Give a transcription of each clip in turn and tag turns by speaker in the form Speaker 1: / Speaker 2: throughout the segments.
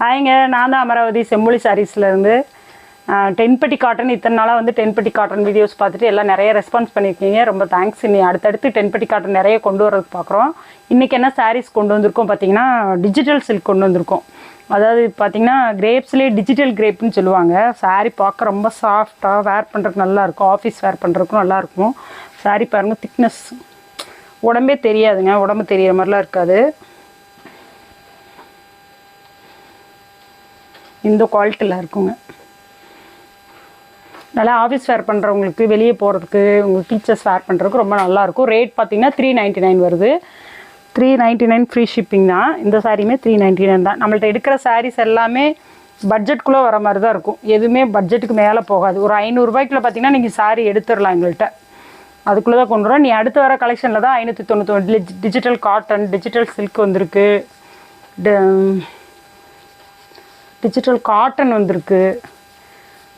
Speaker 1: ஹாய்ங்க நான் தான் அமராவதி செம்மொழி சாரீஸ்லேருந்து டென்பட்டி காட்டன் இத்தனை நாளாக வந்து டென்பட்டி காட்டன் வீடியோஸ் பார்த்துட்டு எல்லாம் நிறைய ரெஸ்பான்ஸ் பண்ணியிருக்கீங்க. ரொம்ப தேங்க்ஸ் இனி அடுத்தடுத்து டென்பட்டி காட்டன் நிறைய கொண்டு வரதுக்கு பார்க்குறோம். இன்றைக்கி என்ன சாரீஸ் கொண்டு வந்திருக்கோம் பார்த்தீங்கன்னா டிஜிட்டல் சில்க் கொண்டு வந்திருக்கோம். அதாவது பார்த்தீங்கன்னா கிரேப்ஸ்லேயே டிஜிட்டல் கிரேப்னு சொல்லுவாங்க. சாரீ பார்க்க ரொம்ப சாஃப்டாக வேர் பண்ணுறதுக்கு நல்லாயிருக்கும் ஆஃபீஸ் வேர் பண்ணுறதுக்கும் நல்லாயிருக்கும் சாரீ பாருங்கள் திக்னஸ் உடம்பே தெரியாதுங்க. உடம்பு தெரியிற மாதிரிலாம் இருக்காது. இந்த குவாலிட்டியில் இருக்குங்க. நல்லா ஆஃபீஸ் வேர் பண்ணுறவங்களுக்கு வெளியே போகிறதுக்கு உங்கள் டீச்சர்ஸ் வேர் பண்ணுறதுக்கு ரொம்ப நல்லாயிருக்கும் ரேட் பார்த்தீங்கன்னா த்ரீ நைன்ட்டி நைன் வருது. Three ninety nine free shipping தான். இந்த சாரியுமே த்ரீ நைன்ட்டி நைன் தான். நம்மள்ட்ட எடுக்கிற சாரீஸ் எல்லாமே பட்ஜெட்குள்ளே வர மாதிரி தான் இருக்கும். எதுவுமே பட்ஜெட்டுக்கு மேலே போகாது. ஒரு ஐநூறுரூபாய்க்குள்ள பார்த்தீங்கன்னா நீங்கள் சாரி எடுத்துடலாம் எங்கள்கிட்ட அதுக்குள்ளே தான் கொண்டு வரோம். நீ அடுத்து வர கலெக்ஷனில் தான் ஐநூற்றி தொண்ணூற்றி டிஜிட்டல் காட்டன் டிஜிட்டல் சில்க் வந்திருக்கு. டிஜிட்டல் காட்டன் வந்திருக்கு.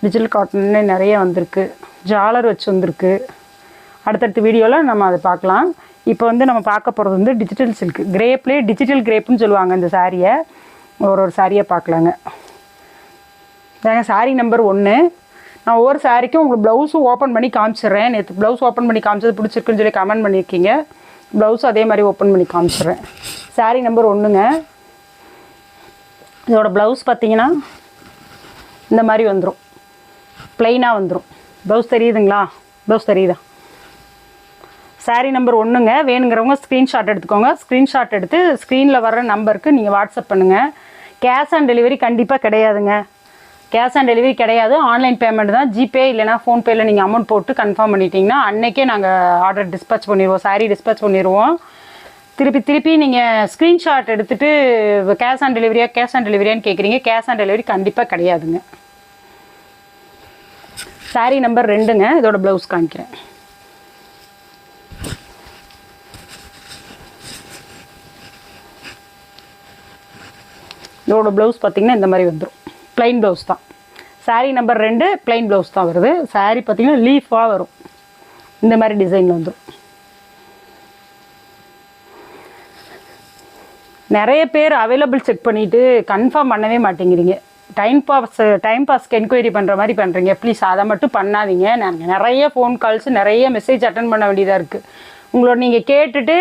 Speaker 1: டிஜிட்டல் காட்டன்னே நிறைய வந்திருக்கு. ஜாலர் வச்சு வந்திருக்கு. அடுத்தடுத்த வீடியோவில் நம்ம அதை பார்க்கலாம். இப்போ வந்து நம்ம பார்க்க போகிறது வந்து டிஜிட்டல் சில்க் கிரேப்லேயே டிஜிட்டல் கிரேப்புன்னு சொல்லுவாங்க இந்த சாரியை ஒரு ஒரு சாரியை பார்க்கலாங்க. ஏங்க சாரி நம்பர் ஒன்று நான் ஒவ்வொரு சாரிக்கும் உங்களுக்கு ப்ளவுஸும் ஓப்பன் பண்ணி காமிச்சிடுறேன். நேற்று ப்ளவுஸ் ஓப்பன் பண்ணி காமிச்சது பிடிச்சிருக்குன்னு சொல்லி கமெண்ட் பண்ணியிருக்கீங்க. ப்ளவுஸும் அதே மாதிரி ஓப்பன் பண்ணி காமிச்சிடுறேன். சாரி நம்பர் ஒன்றுங்க இதோட ப்ளவுஸ் பார்த்தீங்கன்னா இந்த மாதிரி வந்துடும் ப்ளைனாக வந்துடும் ப்ளவுஸ் தெரியுதுங்களா? ப்ளவுஸ் தெரியுதா? சாரீ நம்பர் ஒன்றுங்க வேணுங்கிறவங்க ஸ்க்ரீன்ஷாட் எடுத்துக்கோங்க. ஸ்க்ரீன்ஷாட் எடுத்து ஸ்க்ரீனில் வர்ற நம்பருக்கு நீங்கள் வாட்ஸ்அப் பண்ணுங்கள் கேஷ் ஆன் டெலிவரி கண்டிப்பாக கிடையாதுங்க. கேஷ் ஆன் டெலிவரி கிடையாது. ஆன்லைன் பேமெண்ட் தான். ஜிபே இல்லைனா ஃபோன்பேயில் நீங்கள் அமௌண்ட் போட்டு கன்ஃபார்ம் பண்ணிட்டீங்கன்னா அன்றைக்கே நாங்கள் ஆர்டர் டிஸ்பேச் பண்ணிடுவோம். சாரீ டிஸ்பேச் பண்ணிடுவோம். திருப்பி திருப்பி நீங்கள் ஸ்க்ரீன்ஷாட் எடுத்துகிட்டு கேஷ் ஆன் டெலிவரியா கேஷ் ஆன் டெலிவரியான்னு கேட்குறீங்க கேஷ் ஆன் டெலிவரி கண்டிப்பாக கிடையாதுங்க. சாரி நம்பர் ரெண்டுங்க. இதோட ப்ளவுஸ் காமிக்கிறேன். இதோட ப்ளவுஸ் பார்த்தீங்கன்னா இந்த மாதிரி வந்துடும் ப்ளைன் ப்ளவுஸ் தான். சாரி நம்பர் ரெண்டு ப்ளைன் ப்ளவுஸ் தான் வருது. சாரி பார்த்தீங்கன்னா லீஃபாக வரும். இந்த மாதிரி டிசைனில் வந்துடும் நிறைய பேர் அவைலபிள் செக் பண்ணிவிட்டு கன்ஃபார்ம் பண்ணவே மாட்டேங்கிறீங்க. டைம் பாஸ் டைம் பாஸ்க்கு என்கொயரி பண்ணுற மாதிரி பண்ணுறீங்க ப்ளீஸ் அதை மட்டும் பண்ணாதீங்க. நாங்கள் நிறைய ஃபோன் கால்ஸ் நிறைய மெசேஜ் அட்டன் பண்ண வேண்டியதாக இருக்குது உங்களோட நீங்கள் கேட்டுட்டு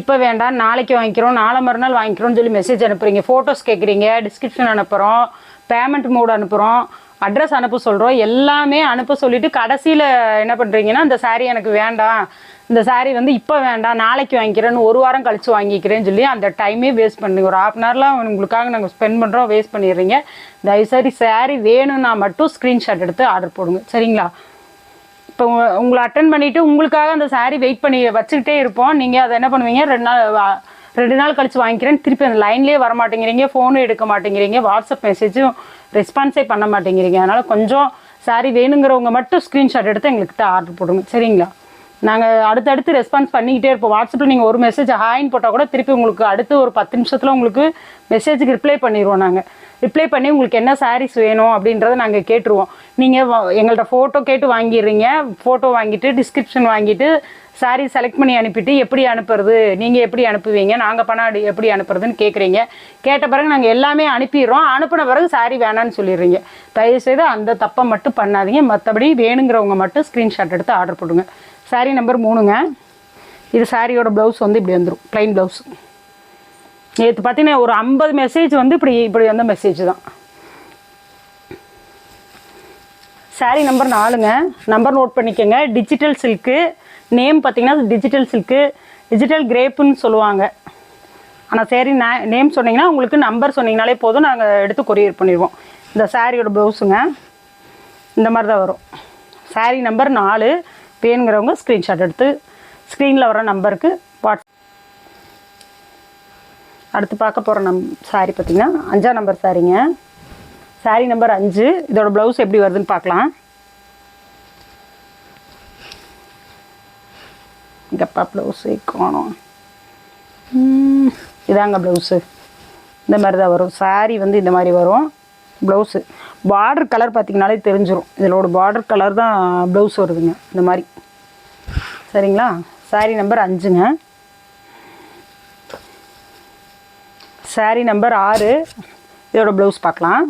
Speaker 1: இப்போ வேண்டாம் நாளைக்கு வாங்கிக்கிறோம் நாளை மறுநாள் வாங்கிக்கிறோம்னு சொல்லி மெசேஜ் அனுப்புகிறீங்க ஃபோட்டோஸ் கேட்குறீங்க டிஸ்கிரிப்ஷன் அனுப்புகிறோம் பேமெண்ட் மோட் அனுப்புகிறோம் அட்ரஸ் அனுப்ப சொல்கிறோம் எல்லாமே அனுப்ப சொல்லிவிட்டு கடைசியில் என்ன பண்ணுறீங்கன்னா இந்த சாரீ எனக்கு வேண்டாம். இந்த சாரீ வந்து இப்போ வேண்டாம். நாளைக்கு வாங்கிக்கிறேன்னு ஒரு வாரம் கழித்து வாங்கிக்கிறேன்னு சொல்லி அந்த டைமே வேஸ்ட் பண்ணுங்க. ஒரு ஹாஃப் அன் ஹவர்லாம் உங்களுக்காக நாங்கள் ஸ்பெண்ட் பண்ணுறோம் வேஸ்ட் பண்ணிடுறீங்க. தயவுசரி சாரீ வேணும்னா மட்டும் ஸ்க்ரீன்ஷாட் எடுத்து ஆர்டர் போடுங்க. சரிங்களா? இப்போ உங்களை அட்டன் பண்ணிவிட்டு உங்களுக்காக அந்த சாரீ வெயிட் பண்ணி வச்சுக்கிட்டே இருப்போம். நீங்கள் அதை என்ன பண்ணுவீங்க? ரெண்டு நாள் வா- ரெண்டு நாள் கழிச்சு வாங்கிக்கிறேன். திருப்பி அந்த லைன்லேயே வர மாட்டேங்கிறீங்க ஃபோனும் எடுக்க மாட்டேங்கிறீங்க வாட்ஸ்அப் மெசேஜும் ரெஸ்பான்ஸே பண்ண மாட்டேங்கிறீங்க. அதனால் கொஞ்சம் சாரி வேணுங்கிறவங்க மட்டும் ஸ்க்ரீன்ஷாட் எடுத்து எங்கள்கிட்ட ஆர்டர் போடுங்க. சரிங்களா? நாங்கள் அடுத்தடுத்து ரெஸ்பான்ஸ் பண்ணிக்கிட்டே இருப்போம். வாட்ஸ்அப்பில் நீங்கள் ஒரு மெசேஜ் ஹாயின் போட்டால் கூட திருப்பி உங்களுக்கு அடுத்து ஒரு பத்து நிமிஷத்தில் உங்களுக்கு மெசேஜுக்கு ரிப்ளை பண்ணிடுவோம் நாங்கள் ரிப்ளை பண்ணி உங்களுக்கு என்ன சாரீஸ் வேணும் அப்படின்றத நாங்கள் கேட்டுருவோம். நீங்கள் எங்கள்கிட்ட ஃபோட்டோ கேட்டு வாங்கிடுறீங்க. ஃபோட்டோ வாங்கிட்டு டிஸ்கிரிப்ஷன் வாங்கிட்டு சாரீ செலக்ட் பண்ணி அனுப்பிட்டு எப்படி அனுப்புறது? நீங்கள் எப்படி அனுப்புவீங்க? நாங்கள் பணம் அடி- எப்படி அனுப்புறதுன்னு கேட்குறீங்க கேட்ட பிறகு நாங்கள் எல்லாமே அனுப்பிடுறோம். அனுப்பின பிறகு சாரீ வேணான்னு சொல்லிடுறீங்க. தயவுசெய்து அந்த தப்பை மட்டும் பண்ணாதீங்க. மற்றபடி வேணுங்கிறவங்க மட்டும் ஸ்க்ரீன்ஷாட் எடுத்து ஆர்டர் போடுங்க சாரீ நம்பர் மூணுங்க. இது சாரியோட ப்ளவுஸ் வந்து இப்படி வந்துடும் ப்ளைன் ப்ளவுஸ் நேற்று பார்த்தீங்கன்னா ஒரு ஐம்பது மெசேஜ் வந்து இப்படி இப்படி வந்த மெசேஜ் தான். சாரி நம்பர் நாலுங்க. நம்பர் நோட் பண்ணிக்கோங்க. டிஜிட்டல் சில்க்கு நேம் பார்த்தீங்கன்னா டிஜிட்டல் சில்க்கு டிஜிட்டல் கிரேப்புன்னு சொல்லுவாங்க. ஆனால் சரி நேம் சொன்னீங்கன்னா உங்களுக்கு நம்பர் சொன்னீங்கனாலே போதும். நாங்கள் எடுத்து கொரியர் பண்ணிடுவோம். இந்த சாரியோட ப்ளவுஸுங்க இந்த மாதிரி தான் வரும். சாரி நம்பர் நாலு. வேணுங்கிறவங்க ஸ்க்ரீன்ஷாட் எடுத்து ஸ்க்ரீனில் வர நம்பருக்கு வாட்ஸ் அடுத்து பார்க்க போகிற நம் சாரி பார்த்தீங்கன்னா அஞ்சாம் நம்பர் சாரிங்க சாரி நம்பர் அஞ்சு. இதோட ப்ளவுஸ் எப்படி வருதுன்னு பார்க்கலாம். இங்கப்பா ப்ளவுஸு காணும். இதாங்க ப்ளவுஸு இந்த மாதிரி தான் வரும். சாரி வந்து இந்த மாதிரி வரும். ப்ளவுஸு பார்டர் கலர் பார்த்தீங்கனாலே தெரிஞ்சிடும் இதோட பார்டர் கலர் தான் ப்ளவுஸ் வருதுங்க. இந்த மாதிரி. சரிங்களா? சாரி நம்பர் அஞ்சுங்க. சாரி நம்பர் ஆறு. இதோட ப்ளவுஸ் பார்க்கலாம்.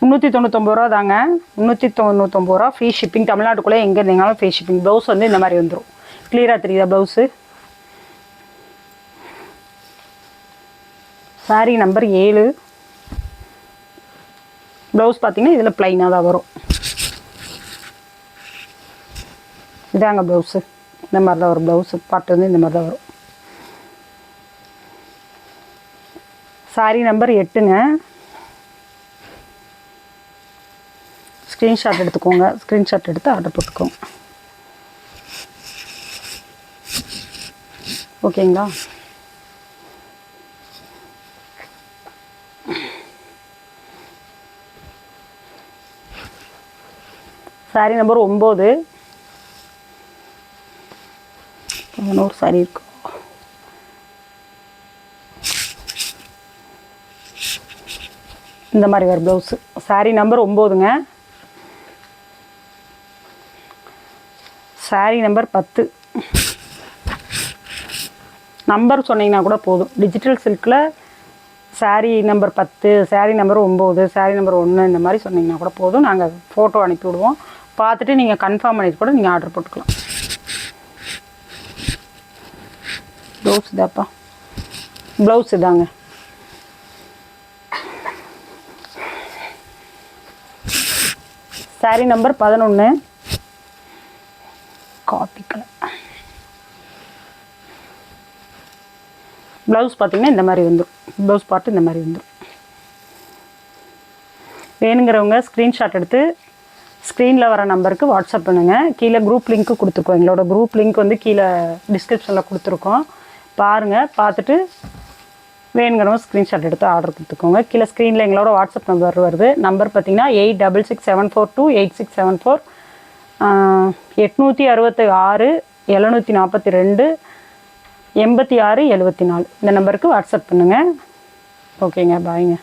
Speaker 1: முந்நூற்றி தொண்ணூத்தொம்பது ரூபா தாங்க. முந்நூற்றி தொண்ணூத்தொம்பது ரூபா ஃப்ரீ ஷிப்பிங் தமிழ்நாட்டுக்குள்ளே எங்கே இருந்தீங்கனாலும் ஃப்ரீ ஷிப்பிங் ப்ளவுஸ் வந்து இந்த மாதிரி வந்துடும் கிளியராக தெரியுதா ப்ளவுஸு சாரி நம்பர் ஏழு. ப்ளவுஸ் பார்த்தீங்கன்னா இதில் ப்ளைனாக தான் வரும். இதாங்க ப்ளவுஸு இந்த மாதிரி தான் வரும். ப்ளவுஸு பாட்டு வந்து இந்த மாதிரி தான் வரும். சாரி நம்பர் எட்டுங்க. ஸ்க்ரீன்ஷாட் எடுத்துக்கோங்க. ஸ்க்ரீன்ஷாட் எடுத்து ஆர்டர் போட்டுக்கோங்க. ஓகேங்களா? சாரி நம்பர் ஒம்பது. பதினோரு சாரி இருக்கு. இந்த மாதிரி வேறு ப்ளவுஸு சாரி நம்பர் ஒம்போதுங்க. சாரி நம்பர் பத்து. நம்பர் சொன்னீங்கன்னா கூட போதும். டிஜிட்டல் சில்கில் சாரி நம்பர் பத்து சாரி நம்பர் ஒம்பது சாரி நம்பர் ஒன்று இந்த மாதிரி சொன்னீங்கன்னா கூட போதும். நாங்கள் ஃபோட்டோ அனுப்பி விடுவோம் பார்த்துட்டு நீங்கள் கன்ஃபார்ம் பண்ணிட்டு கூட நீங்கள் ஆர்டர் போட்டுக்கலாம். ப்ளவுஸ் இதாப்பா ப்ளவுஸ் இதாங்க சாரி நம்பர் பதினொன்று காப்பி கலர் ப்ளவுஸ் பார்த்தீங்கன்னா இந்த மாதிரி வந்துடும் ப்ளவுஸ் பார்ட்டு இந்த மாதிரி வந்துடும் வேணுங்கிறவங்க ஸ்க்ரீன்ஷாட் எடுத்து ஸ்க்ரீனில் வர நம்பருக்கு வாட்ஸ்அப் பண்ணுங்கள் கீழே குரூப் லிங்க்கு கொடுத்துருக்கோம் எங்களோட குரூப் லிங்க் வந்து கீழே டிஸ்கிரிப்ஷனில் கொடுத்துருக்கோம். பாருங்கள் பார்த்துட்டு வேணுங்கிறவங்க ஸ்க்ரீன்ஷாட் எடுத்து ஆர்டர் கொடுத்துக்கோங்க. கீழே ஸ்க்ரீனில் எங்களோட வாட்ஸ்அப் நம்பர் வருது. நம்பர் பார்த்தீங்கன்னா eight double six seven four two eight six seven four எட்நூற்றி அறுபத்தி ஆறு எழுநூற்றி நாற்பத்தி ரெண்டு எண்பத்தி ஆறு எழுபத்தி நாலு. இந்த நம்பருக்கு வாட்ஸ்அப் பண்ணுங்கள் ஓகேங்க பாய்ங்க